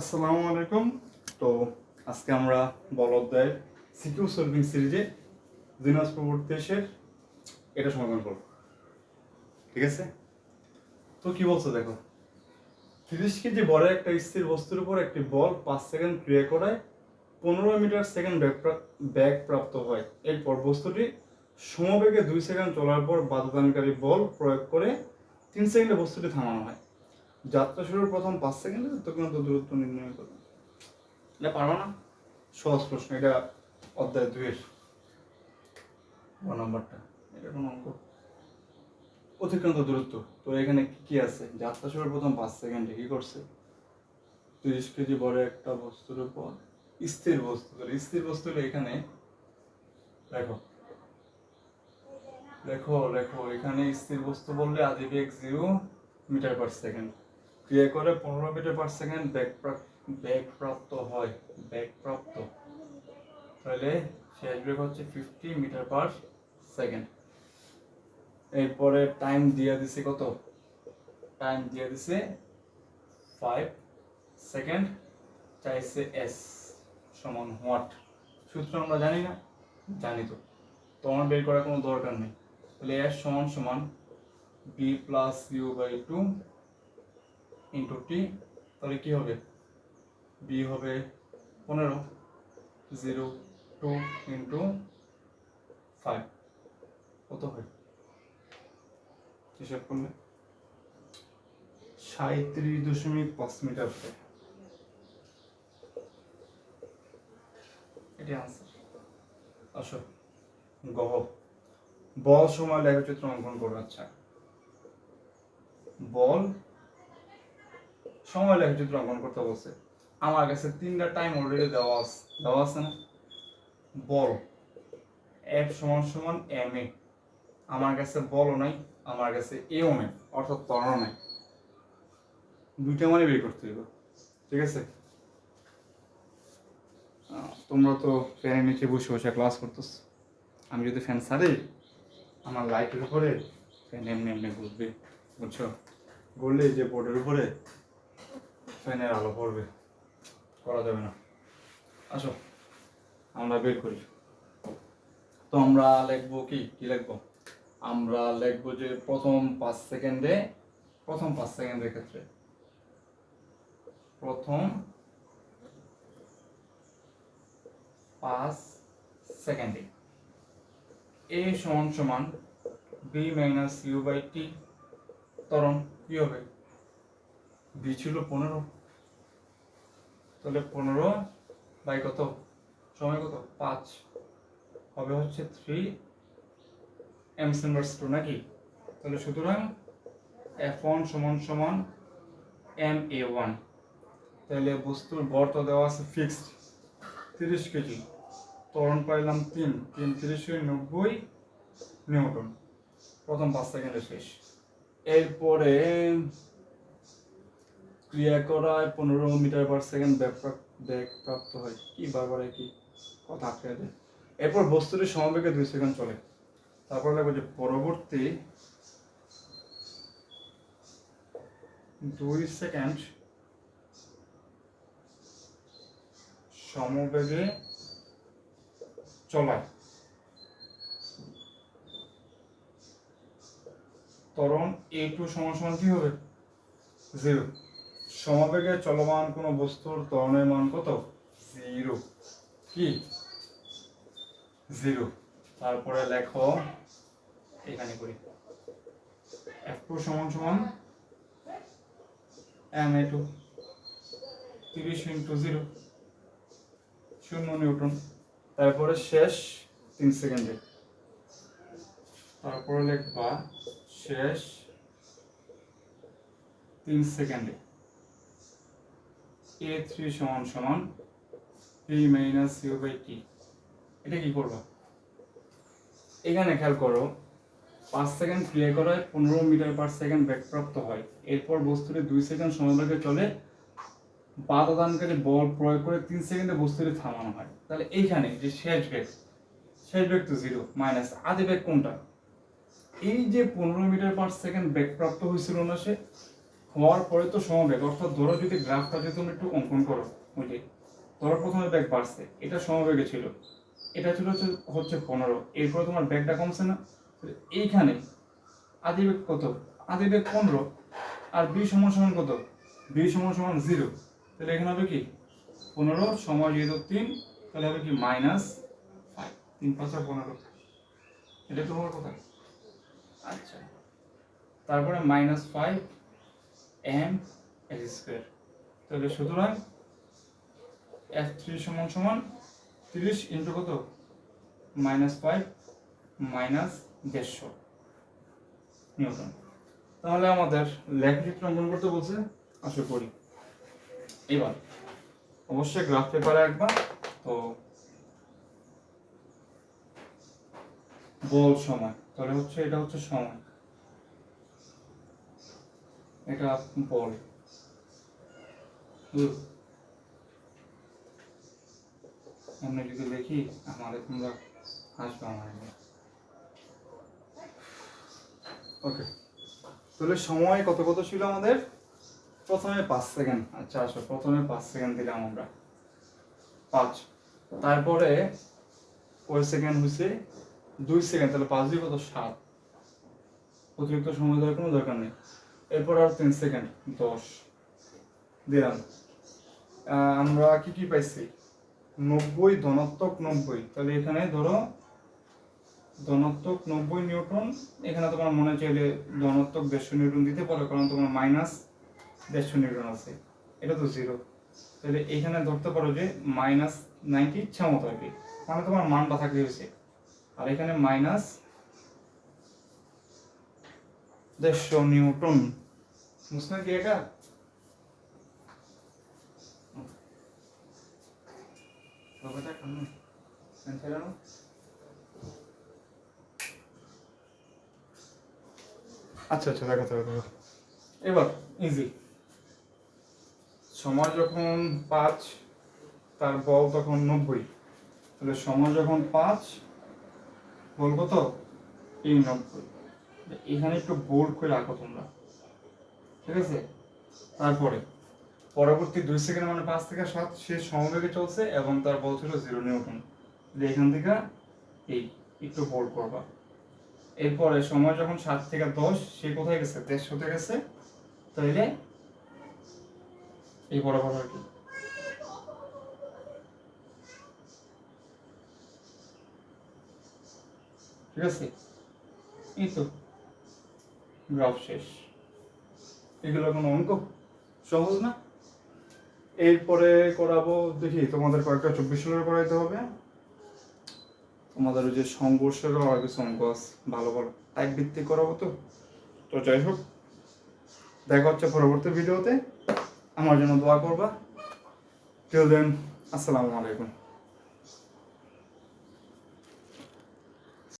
আসসালামু আলাইকুম। তো আজকে আমরা বল অধ্যায়ের সিকিউ সলভিং সিরিজে দিনাজ প্রবর্তেশের এটা সমাধান করব। ঠিক আছে? তো কি বলছো দেখো? তিরিশ কেজি বড় একটা স্থির বস্তুর উপর একটি বল পাঁচ সেকেন্ড ক্রিয়া করায় পনেরো মিটার সেকেন্ড ব্যাগ প্রাপ্ত হয়। এরপর বস্তুটি সমবেগে দুই সেকেন্ড চলার পর বাধাদানকারী বল প্রয়োগ করে তিন সেকেন্ডে বস্তুটি থামানো হয়। যাত্রা শুরুর প্রথম পাঁচ সেকেন্ডে তৎক্ষণাৎ দূরত্ব নির্ণয় করবে এটা পারব না? সহজ প্রশ্ন এটা অধ্যায় দুইয়ের গ নম্বরটা। এটা কোনো অঙ্ক? অতিক্রান্ত দূরত্ব। তো এখানে কি কি আছে? যাত্রা শুরুর প্রথম পাঁচ সেকেন্ডে কি করছে? তিরিশ কেজি বড় একটা বস্তুর উপর স্থির বস্তু। স্থির বস্তু হলে এখানে দেখো। লেখো লেখো এখানে স্থির বস্তু বললে আদি বেগ জিরো মিটার পার সেকেন্ড। ক্রিয়া করে পনেরো মিটার পার সেকেন্ড ব্যাগ ব্যাগ প্রাপ্ত হয় ব্যাগ প্রাপ্ত তাহলে শেষ বেগ হচ্ছে ফিফটি মিটার পার সেকেন্ড এরপরে টাইম দিয়ে দিছে কত? টাইম দিয়ে দিছে ফাইভ সেকেন্ড চাইছে এস সমান হোয়াট সূত্র আমরা জানি না, জানি তো। তোমার বের করার কোনো দরকার নেই। তাহলে এস সমান সমান B plus U by two into T তাহলে কি হবে? বি হবে পনেরো জিরো টু ইন্টু ফাইভ কত হয়? হিসাব করলে? সাঁত্রিশ দশমিক পাঁচ মিটার হয়। এটি আসো। গহ বল সময় লেখচিত্র অঙ্কন করো আচ্ছা বল সময় লেখচিত্র অঙ্কন করতে বলছে আমার কাছে তিনটা টাইম অলরেডি দেওয়া আছে। দেওয়া আছে না? বল। এফ সমান সমান এম এ আমার কাছে বলও নাই, আমার কাছে এও নেই, অর্থাৎ তরও নাই। দুইটা মানে বের করতে হবে ঠিক আছে? তোমরা তো ফ্যানের নিচে বসে বসে ক্লাস করতেছ। আমি যদি ফ্যান সারি আমার লাইটের উপরে ফ্যান এমনি এমনি ঘুরবে, বুঝছ? ঘুরলে যে বোর্ডের উপরে ফ্যানের আলো পড়বে, করা যাবে না। আসো, আমরা বের করি। তো আমরা লিখব কি? কি লিখব? আমরা লিখব যে প্রথম পাঁচ সেকেন্ডে, প্রথম পাঁচ সেকেন্ডের ক্ষেত্রে। প্রথম পাঁচ সেকেন্ডে। এ সমান সমান B minus U by T তরণ কি হবে? বি ছিল পনেরো। তাহলে পনেরো বাই কত? সময় কত? পাঁচ। হবে হচ্ছে থ্রি এম ইনভার্স টু নাকি? তাহলে সুতরাং এফ ওয়ান সমান সমান এম এ ওয়ান তাহলে বস্তুর ভর তো দেওয়া আছে ফিক্সড তিরিশ কেজি। ত্বরণ পাইলাম তিন। তিন তিরিশে নব্বই নিউটন। প্রথম পাঁচ সেকেন্ডে শেষ। এরপরে ক্রিয়া করায় পনেরো মিটার পার সেকেন্ড ব্যাগ প্রাপ- প্রাপ্ত হয়। কি বারবার কি কথা আটকে দেয় এরপর বস্তুটি সমবেগে দুই সেকেন্ড চলে। তারপর লাগবে যে পরবর্তী দুই সেকেন্ড সমবেগে চলায়। ত্বরণ এ টু সমান সমান কি হবে? জিরো সমবেগে চলমান কোনো বস্তুর ত্বরণের মান কত? জিরো। কি? জিরো। তারপরে লেখো, এখানে করি। এফ টু সমান সমান এম এ টু তিরিশ ইন্টু জিরো। শূন্য নিউটন। তারপরে শেষ তিন সেকেন্ডে। তারপরে লিখবা, শেষ তিন সেকেন্ডে। এ থ্রি সমান সমান P minus U by T এটা কি করবা? এখানে খেয়াল করো, পাঁচ সেকেন্ড ক্রিয়া করায় পনেরো মিটার পার সেকেন্ড ব্যাগপ্রাপ্ত হয়। এরপর বস্তুটি দুই সেকেন্ড সময় চলে বাধাদানকারী বল প্রয়োগ করে তিন সেকেন্ডে বস্তুটি থামানো হয়। তাহলে এইখানে যে শেষ বেগ শেষ বেগ তো জিরো মাইনাস আদি বেগ কোনটা? এই যে পনেরো মিটার পার সেকেন্ড বেগ প্রাপ্ত হয়েছিল না সে হওয়ার পরে তো সমবেগ, অর্থাৎ ধরো যদি গ্রাফটা যদি তুমি একটু অঙ্কন করো বুঝলি ধরো প্রথমে ব্যাগ বাড়ছে, এটা সমবেগে ছিল, এটা ছিল হচ্ছে হচ্ছে পনেরো, এরপরে তোমার ব্যাগটা কমছে না, এইখানে আদি বেগ কত? আদি বেগ পনেরো, আর বি সমান সমান কত? বি সমান সমান জিরো তাহলে এখানে হবে কি? পনেরো সময় যেহেতু তিন, তাহলে হবে কি মাইনাস ফাইভ তিন পাঁচা পনেরো, এটা তো হওয়ার কথা। আচ্ছা তারপরে minus five M X square তাহলে সুতরাং এফ থ্রি সমান সমান তিরিশ ইন্টু কত? মাইনাস ফাইভ মাইনাস দেড়শো। নিউটন। তাহলে আমাদের লেখচিত্র অঙ্কন করতে বলছে, আশা করি। এবার, অবশ্যই গ্রাফ পেপারে একবার, তো বল সময়। তাহলে হচ্ছে, এটা হচ্ছে সময়। এটা বল। আমরা যদি দেখি আমাদের তোমরা হাসবে আমার ওকে তাহলে সময় কত কত ছিল আমাদের? প্রথমে পাঁচ সেকেন্ড আচ্ছা আসো, প্রথমে পাঁচ সেকেন্ড দিলাম আমরা। পাঁচ। তারপরে কয় সেকেন্ড হয়েছে? দুই সেকেন্ড তাহলে পাঁচ দুই কত? সাত। অতিরিক্ত সময় দেওয়ার কোনো দরকার নেই। এরপর আর তিন সেকেন্ড দশ। দিলাম। আমরা কি কি পাইছি? নব্বই, ধনাত্মক নব্বই। তাহলে এখানে ধরো ধনাত্মক নব্বই নিউটন এখানে তোমার মনে চাইলে ধনাত্মক দেড়শো নিউটন দিতে পারো, কারণ তোমার মাইনাস দেড়শো নিউটন আছে। এটা তো জিরো তাহলে এখানে ধরতে পারো যে মাইনাস নাইনটি ইচ্ছা মতো আর কি মানে তোমার মানটা থাকলে হয়েছে। আর এখানে মাইনাস দেড়শো নিউটন বুঝলেন কি এটা? বাবাটা আচ্ছা আচ্ছা দেখো দেখো এবার ইজি সময় যখন পাঁচ, তার বল তখন নব্বই। তাহলে সময় যখন পাঁচ, বল কত? এই নব্বই এখানে একটু বোল্ড করে রাখো তোমরা। ঠিক আছে? তারপরে, পরবর্তী দুই সেকেন্ড মানে পাঁচ থেকে সাত, সে সমবেগে চলছে এবং তার বল ছিল জিরো নিউটন এখান থেকে এই একটু বোল্ড করবা। এরপরে সময় যখন সাত থেকে দশ, সে কোথায় গেছে? দেশ দেড়শোতে গেছে। তাইলে এই বরাবর আর কি। ঠিক আছে? এই তো গ্রাফ শেষ। এগুলো কোনো অঙ্ক? সহজ না? এরপরে করাবো, দেখি তোমাদের কয়েকটা চব্বিশ সালের করাইতে হবে। তোমাদের ওই যে সংঘর্ষেরও আর কিছু অঙ্ক আছে, ভালো ভালো। টাইপ ভিত্তিক করাবো তো। তো যাই হোক, দেখা হচ্ছে পরবর্তী ভিডিওতে। আমার জন্য দোয়া করবা। টিল দেন আসসালামু আলাইকুম।